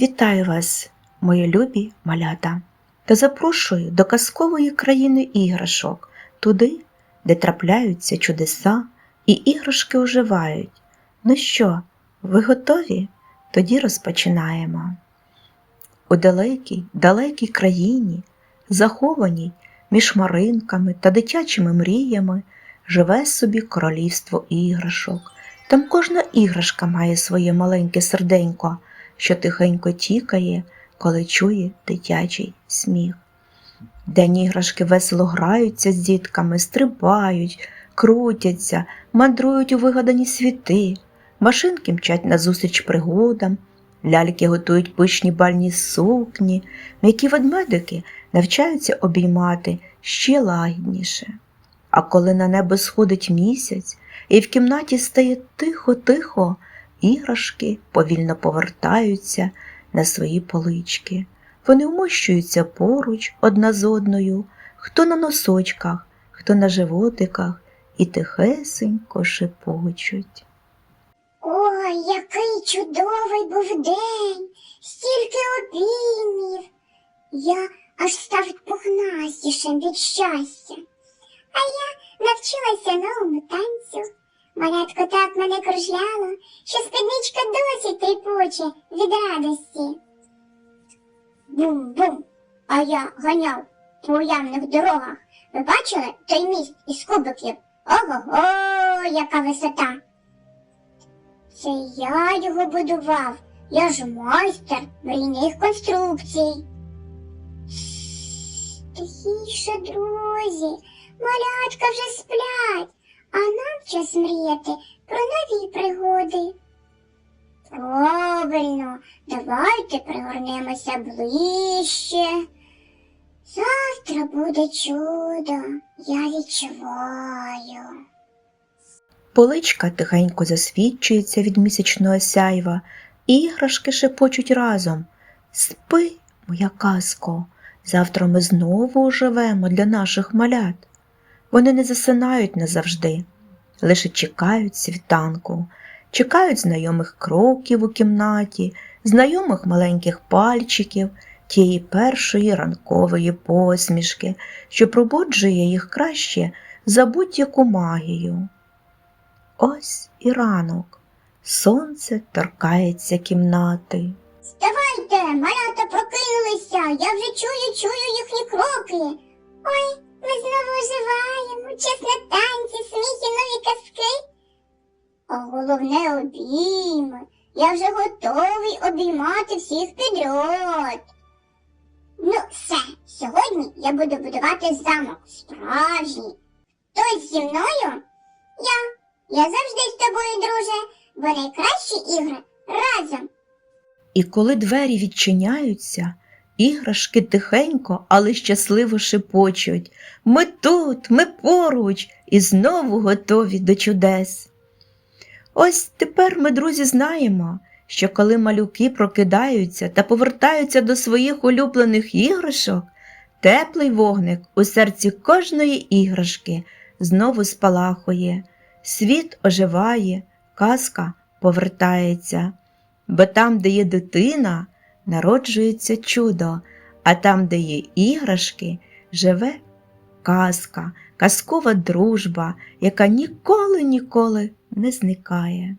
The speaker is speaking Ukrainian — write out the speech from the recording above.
Вітаю вас, мої любі малята, та запрошую до казкової країни іграшок, туди, де трапляються чудеса і іграшки оживають. Ну що, ви готові? Тоді розпочинаємо. У далекій, далекій країні, захованій між хмаринками та дитячими мріями, живе собі королівство іграшок. Там кожна іграшка має своє маленьке серденько, що тихенько тікає, коли чує дитячий сміх. День іграшки весело граються з дітками, стрибають, крутяться, мандрують у вигадані світи, машинки мчать назустріч пригодам, ляльки готують пишні бальні сукні, м'які ведмедики навчаються обіймати ще лагідніше. А коли на небо сходить місяць, і в кімнаті стає тихо-тихо, іграшки повільно повертаються на свої полички. Вони вмощуються поруч одна з одною, хто на носочках, хто на животиках, і тихесенько шепочуть. Ой, який чудовий був день, стільки обіймів. Я аж став пухнастішим від щастя. А я навчилася новому танцю. Малятко так мене кружляло, що спідничка досі тріпоче від радості. Бум-бум, а я ганяв по уявних дорогах. Ви бачили той міст із кубиків? Ого-го, яка висота! Це я його будував. Я ж майстер мрійних конструкцій. Тихіше, друзі, малятка вже сплять, а нам час мріяти про нові пригоди. Правильно, давайте пригорнемося ближче. Завтра буде чудо, я відчуваю. Поличка тихенько засвідчується від місячного сяйва, іграшки шепочуть разом. Спи, моя казко, завтра ми знову оживемо для наших малят. Вони не засинають назавжди, лише чекають світанку, чекають знайомих кроків у кімнаті, знайомих маленьких пальчиків, тієї першої ранкової посмішки, що пробуджує їх краще за будь-яку магію. Ось і ранок. Сонце торкається кімнати. Вставайте, малята прокинулися, я вже чую, чую їхні кроки. Ой, знову чесно танці, сміх і нові казки. А головне обійми. Я вже готовий обіймати всіх підряд. Ну, все, сьогодні я буду будувати замок справжній. Хтось зі мною? Я. Я завжди з тобою, друже, бо найкращі ігри разом. І коли двері відчиняються, іграшки тихенько, але щасливо шепочуть. Ми тут, ми поруч і знову готові до чудес. Ось тепер ми, друзі, знаємо, що коли малюки прокидаються та повертаються до своїх улюблених іграшок, теплий вогник у серці кожної іграшки знову спалахує, світ оживає, казка повертається, бо там, де є дитина, народжується чудо, а там, де є іграшки, живе казка, казкова дружба, яка ніколи ніколи не зникає.